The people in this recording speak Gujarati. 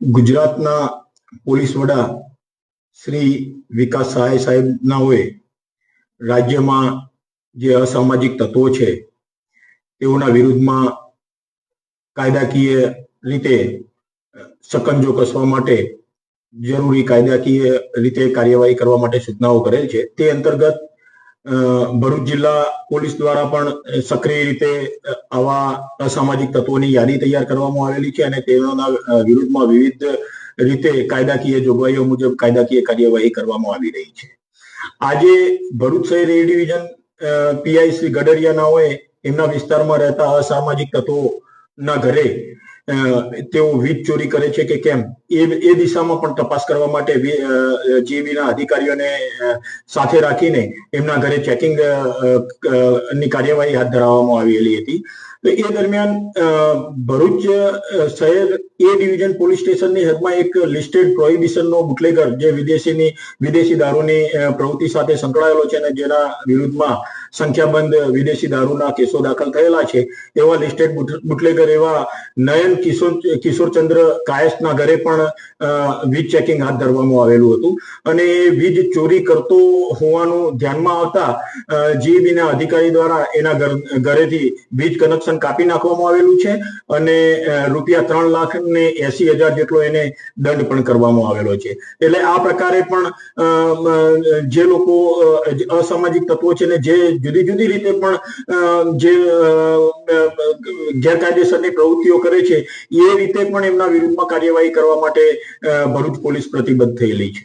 ગુજરાતના પોલીસ વડા શ્રી વિકાસ સહાય સાહેબનાઓએ રાજ્યમાં જે અસામાજિક તત્વો છે, તેઓના વિરુદ્ધમાં કાયદાકીય રીતે સકંજો કસવા માટે જરૂરી કાયદાકીય રીતે કાર્યવાહી કરવા માટે સૂચનાઓ કરેલ છે. તે અંતર્ગત ભરૂચ જિલ્લા પોલીસ દ્વારા પણ સક્રિય રીતે આવા અસામાજિક તત્વોની યાદી તૈયાર કરવામાં આવેલી છે અને તેઓના વિરુદ્ધમાં વિવિધ રીતે કાયદાકીય જોગવાઈઓ મુજબ કાયદાકીય કાર્યવાહી કરવામાં આવી રહી છે. આજે ભરૂચ શહેર એ ડિવિઝન પીઆઈ શ્રી હોય એમના વિસ્તારમાં રહેતા અસામાજિક તત્વોના ઘરે તેઓ વીજ ચોરી કરે છે કે કેમ? એ એ દિશામાં પણ તપાસ કરવા માટે અ, અધિકારીઓને સાથે રાખીને એમના ઘરે ચેકિંગની કાર્યવાહી હાથ ધરાવવામાં આવેલી હતી. તો એ દરમિયાન ભરૂચ શહેર એ ડિવિઝન પોલીસ સ્ટેશનની હદમાં એક લિસ્ટેડ પ્રોહિબિશનનો બુટલેગર જે વિદેશીની વિદેશી દારૂની પ્રવૃત્તિ સાથે સંકળાયેલો છે અને જેના વિરુદ્ધમાં સંખ્યાબંધ વિદેશી દારૂના કેસો દાખલ થયેલા છે. એવા લિસ્ટેડ બુટલેગર એવા નયન કિશોર, કિશોરચંદ્ર કાયસના ઘરે પણ વીજ ચેકિંગ હાથ ધરવામાં આવેલું હતું. અને એ વીજ ચોરી કરતો હોવાનું ધ્યાનમાં આવતા જીઈબીના અધિકારી દ્વારા એના ઘર- ઘરેથી વીજ કનેક્શન કાપી નાખવામાં આવેલું છે અને રૂપિયા ત્રણ લાખ ને એસી હજાર જેટલો એને દંડ પણ કરવામાં આવેલો છે. એટલે આ પ્રકારે પણ જે લોકો અસામાજિક તત્વો છે ને જે જુદી જુદી રીતે પણ જે ગેરકાયદેસરની પ્રવૃત્તિઓ કરે છે, એ રીતે પણ એમના વિરુદ્ધમાં કાર્યવાહી કરવા માટે ભરૂચ પોલીસ પ્રતિબદ્ધ થયેલી છે.